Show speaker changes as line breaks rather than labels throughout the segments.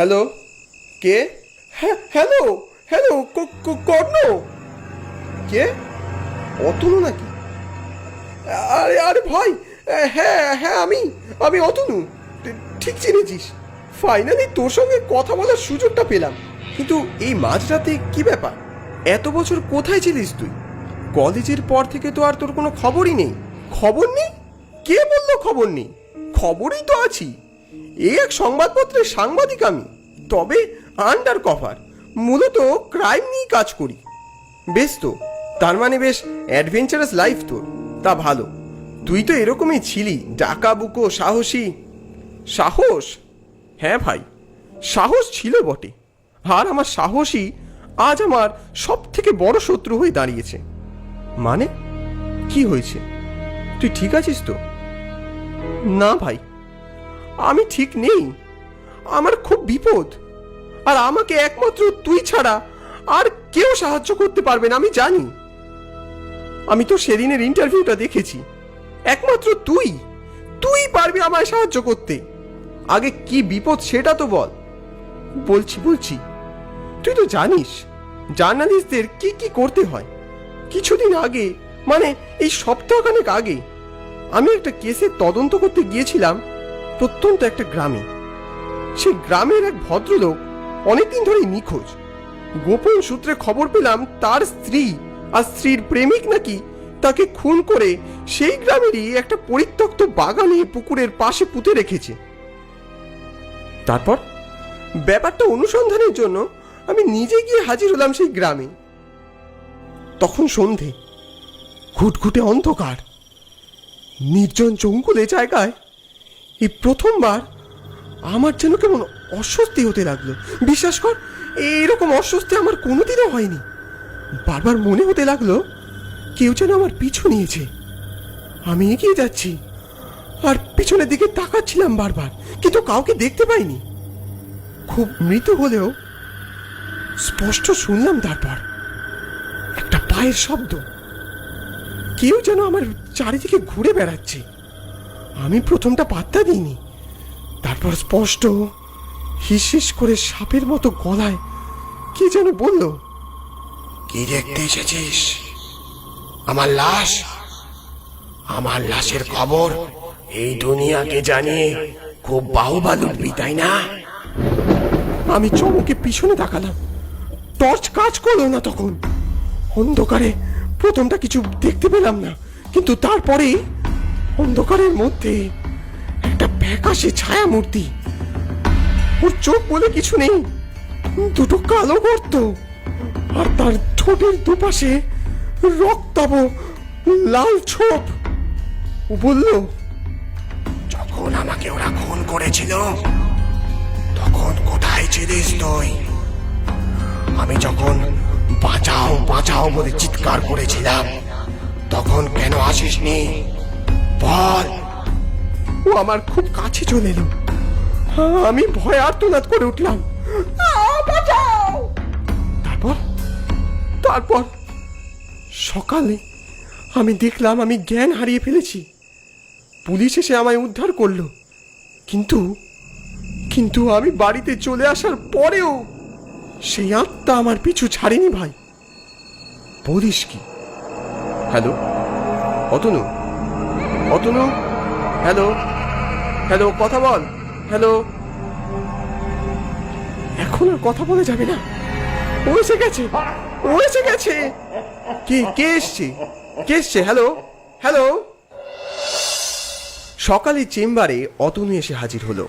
Hello? কে? হ্যাঁ hello hello Karna. কে? অতনু নাকি? আরে আরে ভাই হ্যাঁ হ্যাঁ আমি আমি অতনু ঠিক চিনেছিস। ফাইনালি তোর সঙ্গে কথা বলার সুযোগটা পেলাম। কিন্তু এই মাঝরাতে কি ব্যাপার? এত বছর কোথায় ছিলিস তুই? কলেজের পর থেকে তো আর তোর কোনো খবরই নেই। খবর নেই? কে বলল খবর নেই? খবরই তো আছি। এই এক সংবাদপত্রের সাংবাদিক আমি। তবে আন্ডার কভার মূলত ক্রাইম নিয়ে কাজ করি। বেশ তো, তার মানে বেশ অ্যাডভেঞ্চারাস লাইফ তোর, তা ভালো। তুই তো এরকমই ছিলি, ডাকা, বুকো, সাহসী। সাহস? হ্যাঁ ভাই, সাহস ছিল বটে। আর আমার সাহসী আজ আমার সব থেকে বড় শত্রু হয়ে দাঁড়িয়েছে। মানে? কি হয়েছে? তুই ঠিক আছিস তো? না ভাই, আমি ঠিক নেই। আমার খুব বিপদ। আর আমাকে একমাত্র তুই ছাড়া আর কেউ সাহায্য করতে পারবে না, আমি জানি। আমি তো সেদিনের ইন্টারভিউটা দেখেছি। একমাত্র তুই তুই পারবি আমায় সাহায্য করতে। আগে কি বিপদ সেটা তো বল। বলছি বলছি, তুই তো জানিস, জার্নালিস্টদের কি কি করতে হয়। কিছুদিন আগে মানে এই সপ্তাহখানেক আগে, আমি একটা কেসের তদন্ত করতে গিয়েছিলাম প্রত্যন্ত একটা গ্রামে। সেই গ্রামের এক ভদ্রলোক অনেকদিন ধরেই নিখোঁজ। গোপন সূত্রে খবর পেলাম তার স্ত্রী আর স্ত্রীর প্রেমিক নাকি তাকে খুন করে সেই গ্রামেরই একটা পরিত্যক্ত বাগানে পুকুরের পাশে পুঁতে রেখেছে। তারপর? ব্যাপারটা অনুসন্ধানের জন্য আমি নিজে গিয়ে হাজির হলাম সেই গ্রামে। তখন সন্ধে ঘুটঘুটে অন্ধকার। নির্জন জঙ্গলে জায়গায় এই প্রথমবার আমার যেন কেমন অস্বস্তি হতে লাগল। বিশ্বাস কর এইরকম অস্বস্তি আমার কোনোদিনও হয়নি। বারবার মনে হতে লাগল, কেউ যেন আমার পিছু নিয়েছে। আমি এগিয়ে যাচ্ছি, আর পিছনের দিকে তাকাচ্ছিলাম বারবার, কিন্তু কাউকে দেখতে পাইনি। খুব মৃত হলেও স্পষ্ট শুনলাম তারপর, একটা পায়ের শব্দ। কেউ যেন আমার চারিদিকে ঘুরে বেড়াচ্ছে। আমি প্রথমটা পাত্তা দিইনি। তারপর স্পষ্ট হিস হিস করে সাপের মতো গলায় কি যেন বলল,
কি দেখতে এসেছিস? আমার লাশ? আমার লাশের খবর এই দুনিয়াকে জানিয়ে খুব বাহুবাল উঠবি তাই না?
আমি চমকে পিছনে তাকালাম। টর্চ কাজ করল না তখন। অন্ধকারে প্রথমটা কিছু দেখতে পেলাম না, কিন্তু তারপরে অন্ধকারের মধ্যে ফ্যাকাশে ছায়া মূর্তি ওর চোখ বলে কিছু নেই। দুটো কালো গর্ত আর তার ঠোঁটের দুপাশে রক্তাব লাল ছোপ। ও বলল,
যখন আমাকে ওরা খুন করেছিল, তখন কোথায় ছিলিস তুই? আমি যখন বাঁচাও বাঁচাও বলে চিৎকার করেছিলাম, তখন কেন আসিসনি? বল।
ও আমার খুব কাছে চলে এলো। আমি ভয় আর্তনাদ করে উঠলাম। তারপর? তারপর? সকালে আমি দেখলাম আমি জ্ঞান হারিয়ে ফেলেছি। পুলিশ এসে আমায় উদ্ধার করল। কিন্তু কিন্তু আমি বাড়িতে চলে আসার পরেও সেই আত্মা আমার পিছু ছাড়েনি ভাই। বলিস কি? Hello? Atanu? Atanu? Hello? Hello, কথা বল। হ্যালো? এখন আর কথা বলা যাবে না। ও এসে গেছে। ও এসে গেছে। কি, কে এসছে? কে এসছে? হ্যালো? হ্যালো? সকালে চেম্বারে অতনু এসে হাজির হলো।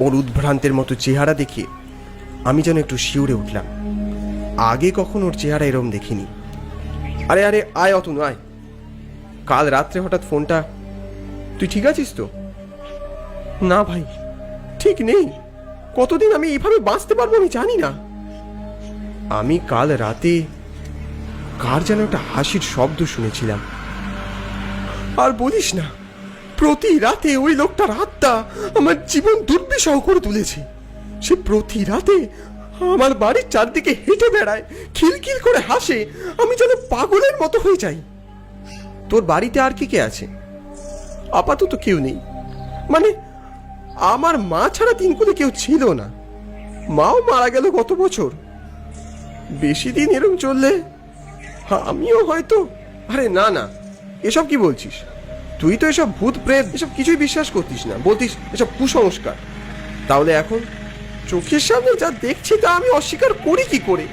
ওর উদ্ভ্রান্তের মতো চেহারা দেখে আমি যেন একটু শিউরে উঠলাম। আগে কখন ওর চেহারা এরম দেখিনি। আরে আরে, আয় অতনু, আয়। কাল রাত্রে হঠাৎ ফোনটা তুই ঠিক আছিস তো? না ভাই, ঠিক নেই। কতদিন আমি এইভাবে বাঁচতে পারব আমি জানি না। আমি কাল রাতে কার যেন একটা হাসির শব্দ শুনেছিলাম। আর বলিস না, প্রতি রাতে ওই লোকটার আত্মা আমার জীবন দুর্বিষহ করে তুলেছে। সে প্রতি রাতে আমার বাড়ির চারদিকে হেঁটে বেড়ায়, খিলখিল করে হাসে, আমি যেন পাগলের মতো হয়ে যাই। তোর বাড়িতে আর কি কে আছে? আপাতত কেউ নেই। মানে আমার মা ছাড়া তিনকুলে কেউ ছিল না। মাও মারা গেল গত বছর। বেশি দিন এরকম চললে আমিও হয়তো আরে না না এসব কি বলছিস? তুই তো এসব ভূত প্রেত এসব কিছুই বিশ্বাস করতিস না। বলতিস এসব কুসংস্কার। তাহলে এখন চোখের সামনে যা দেখছি তা আমি অস্বীকার করি কি করে?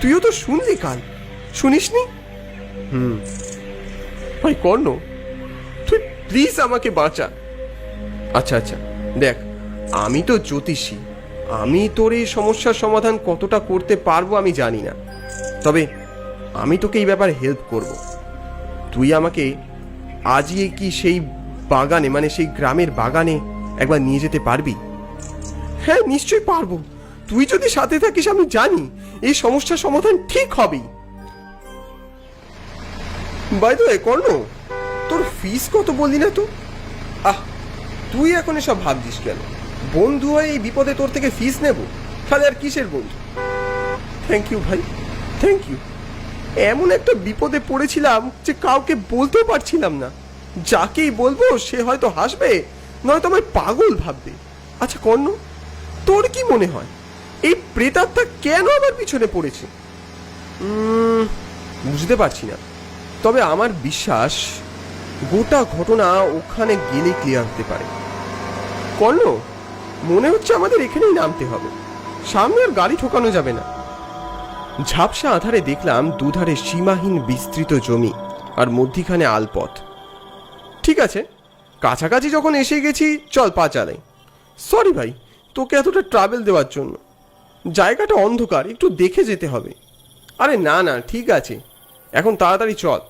তুইও তো শুনলি কাল। শুনিসনি? হুম। ভাই কর্ণ প্লিজ আমাকে বাঁচা। আচ্ছা আচ্ছা দেখ, আমি তো জ্যোতিষী। আমি তোর এই সমস্যার সমাধান কতটা করতে পারব আমি জানি না। তবে আমি তোকে এই ব্যাপারে হেল্প করব। তুই আমাকে আজই কি সেই বাগানে মানে সেই গ্রামের বাগানে একবার নিয়ে যেতে পারবি? হ্যাঁ নিশ্চয়ই পারব। তুই যদি সাথে থাকিস, আমি জানি এই সমস্যার সমাধান ঠিক হবেই। বাই কর্ণ ফিস কত বললি না তো আহ, তুই এখন এসব ভাবছিস কেন? বন্ধু হয়ে এই বিপদে তোর থেকে ফিস নেব? তাহলে আর কিসের বন্ধু? থ্যাংক ইউ ভাই থ্যাংক ইউ এমন একটা বিপদে পড়েছিলাম যে কাউকে বলতেও পারছিলাম না। যাকেই বলব সে হয়তো হাসবে, নয়তো আমায় পাগল ভাববে। আচ্ছা কর্ণ, তোর কি মনে হয়? এই প্রেতাত্মা কেন আমার পিছনে পড়েছে? বুঝতে পারছি না। তবে আমার বিশ্বাস গোটা ঘটনা ওখানে গেলে ক্লিয়ার হতে পারে। কর্ণ, মনে হচ্ছে আমাদের এখানেই নামতে হবে। সামনে আর গাড়ি ঠোকানো যাবে না। ঝাপসা আধারে দেখলাম দুধারে সীমাহীন বিস্তৃত জমি আর মধ্যিখানে আলপথ। ঠিক আছে, কাছাকাছি যখন এসে গেছি, চল পা চালাই সরি ভাই, তোকে এতটা ট্রাভেল দেওয়ার জন্য। জায়গাটা অন্ধকার, একটু দেখে যেতে হবে। আরে না না, ঠিক আছে। এখন তাড়াতাড়ি চল।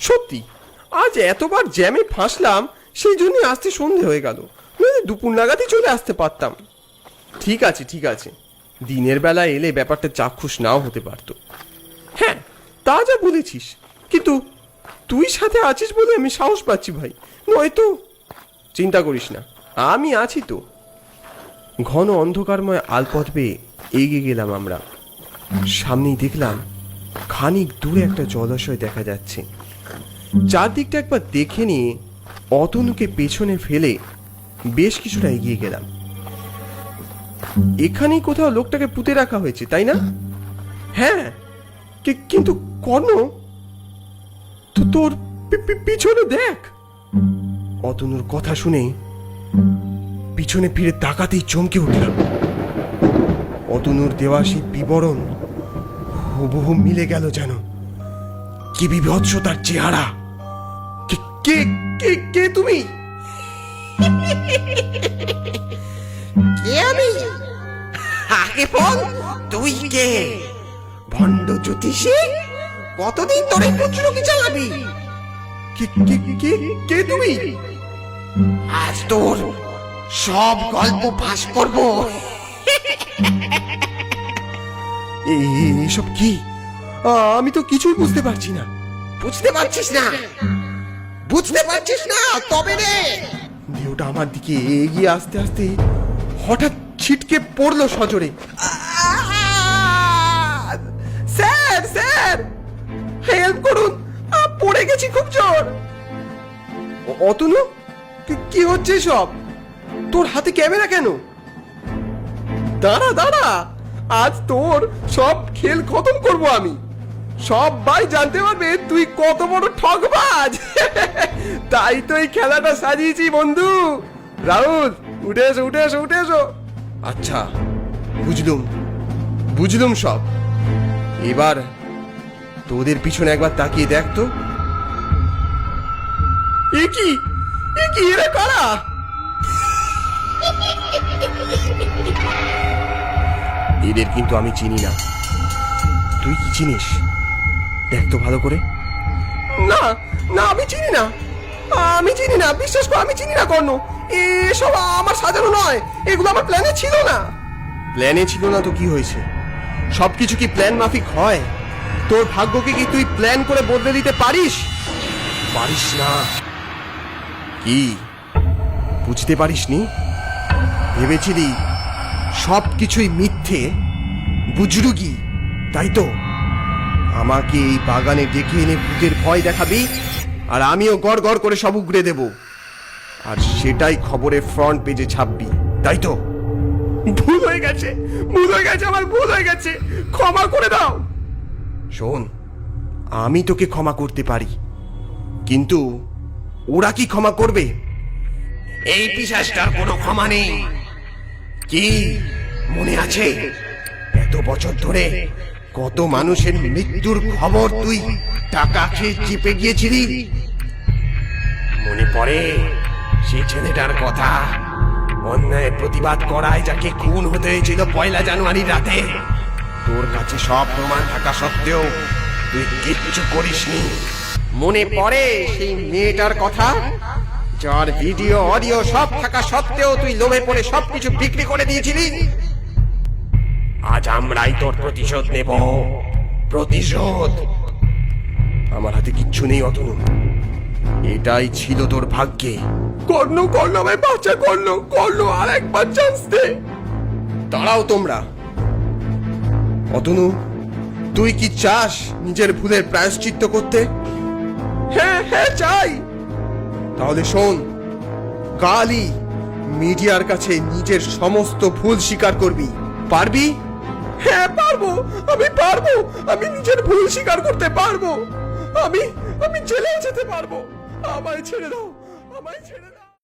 সত্যি আজ এতবার জ্যামে ফাঁসলাম, সেই জন্যই আসতে সন্ধে হয়ে গেল। নইলে দুপুর নাগাদই চলে আসতে পারতাম। ঠিক আছে ঠিক আছে। দিনের বেলা এলে ব্যাপারটা চাক্ষুষ নাও হতে পারতো। হ্যাঁ তা যা বলেছিস। কিন্তু তুই সাথে আছিস বলে আমি সাহস পাচ্ছি ভাই। নয়তো চিন্তা করিস না, আমি আছি তো। ঘন অন্ধকারময় আলপথ পেয়ে এগিয়ে গেলাম আমরা। সামনেই দেখলাম খানিক দূরে একটা জলাশয় দেখা যাচ্ছে। চারদিকটা একবার দেখে নিয়ে অতনুকে পেছনে ফেলে বেশ কিছুটা এগিয়ে গেলাম। এখানেই কোথাও লোকটাকে পুঁতে রাখা হয়েছে, তাই না? হ্যাঁ কিন্তু কর্ণ তোর পিছনে দেখ। অতনুর কথা শুনে পিছনে ফিরে তাকাতেই চমকে উঠলাম। অতনুর দেওয়া সেই বিবরণ হুবহু মিলে গেল যেন। কি বিভৎস তার চেহারা। কে- কে কে তুমি?
কে আমি? আগে বল তুই কে? ভণ্ড জ্যোতিষী কতদিন ধরে কুচরুকি চালাবি?
কে কে কে কে তুমি?
আজ তোর সব গল্প ফাঁস করব।
এ- এ- এসব কি? আমি তো কিছুই বুঝতে পারছি না।
বুঝতে পারছিস না? বুঝতে পারছিস না? তবে রে।
ঢেউটা আমার দিকে এগিয়ে আসতে আসতে হঠাৎ ছিটকে পড়ল সজোরে। Sir sir! হেল্প করুন। পড়ে গেছি খুব জোর। অতনু কি হচ্ছে সব? তোর হাতে ক্যামেরা কেন? দাঁড়া দাঁড়া। আজ তোর সব খেল খতম করব আমি। সব ভাই জানতে পারবে তুই কত বড় ঠকবাজ তাই তো এই খেলাটা সাজিয়েছি, বন্ধু। রাহুল, উঠে এসো উঠে এসো উঠে এসো। আচ্ছা বুঝলুম বুঝলুম সব। এবার তোদের পিছনে একবার তাকিয়ে দেখ তো। এ কি? এ কি এরা কারা? এদের কিন্তু আমি চিনি না। তুই কি চিনিস? দেখ তো ভালো করে। না না আমি চিনি না। আমি চিনি না বিশ্বাস কর আমি চিনি না কর্ণ। এসব আমার সাজানো নয় এগুলো আমার প্ল্যানে ছিল না। প্ল্যানে ছিল না তো কি হয়েছে? সবকিছু কি প্ল্যান মাফিক হয়? তোর ভাগ্যকে কি তুই প্ল্যান করে বদলে দিতে পারিস? পারিস না। কি? বুঝতে পারিসনি? ভেবেছিলি সব কিছুই মিথ্যে বুজরুগি তাই তো? আমাকে এই বাগানে ডেকে এনে ভূতের ভয় দেখাবি, আর আমিও গড় গড় করে সব উগড়ে দেব। আর সেটাই খবরে ফ্রন্ট পেজে ছাপবি। তাই তো? ভুল হয়ে গেছে, ভুল হয়ে গেছে, আমার ভুল হয়ে গেছে। ক্ষমা করে দাও। শোন, আমি তোকে ক্ষমা করতে পারি, কিন্তু ওরা কি ক্ষমা করবে?
এই পিসাসটার কোনো ক্ষমা নেই।
কি মনে আছে? এত বছর ধরে কত মানুষের মৃত্যুর খবর তুই টাকা খেয়ে চিপে গিয়েছিলি? মনে পড়ে সেই ছেলেটার কথা। অন্যায় প্রতিবাদ করায় যাকে খুন হতে হয়েছিল পয়লা জানুয়ারি রাতে। তোর কাছে সব প্রমাণ থাকা সত্ত্বেও তুই কিচ্ছু করিসনি। মনে পড়ে সেই মেয়েটার কথা? যার ভিডিও, অডিও সব থাকা সত্ত্বেও তুই লোভে পড়ে সবকিছু বিক্রি করে দিয়েছিলি? আজ আমরাই তোর প্রতিশোধ নেব। প্রতিশোধ? আমার হাতে কিচ্ছু নেই অতনু। এটাই ছিল তোর ভাগ্যে। কর্ণ কর্ণ, আমায় বাচ্চা কর্ণ কর্ণ আর একবার চান্স দে। দাঁড়াও তোমরা। অতনু, তুই কি চাস নিজের ভুলের প্রায়শ্চিত্ত করতে? হ্যাঁ হ্যাঁ চাই। তাহলে শোন, কালই মিডিয়ার কাছে নিজের সমস্ত ভুল স্বীকার করবি। পারবি? হ্যাঁ পারব। আমি পারব। আমি নিজের ভুল স্বীকার করতে পারব। আমি আমি জেলে যেতে পারব। আমায় ছেড়ে দাও। আমায় ছেড়ে দাও।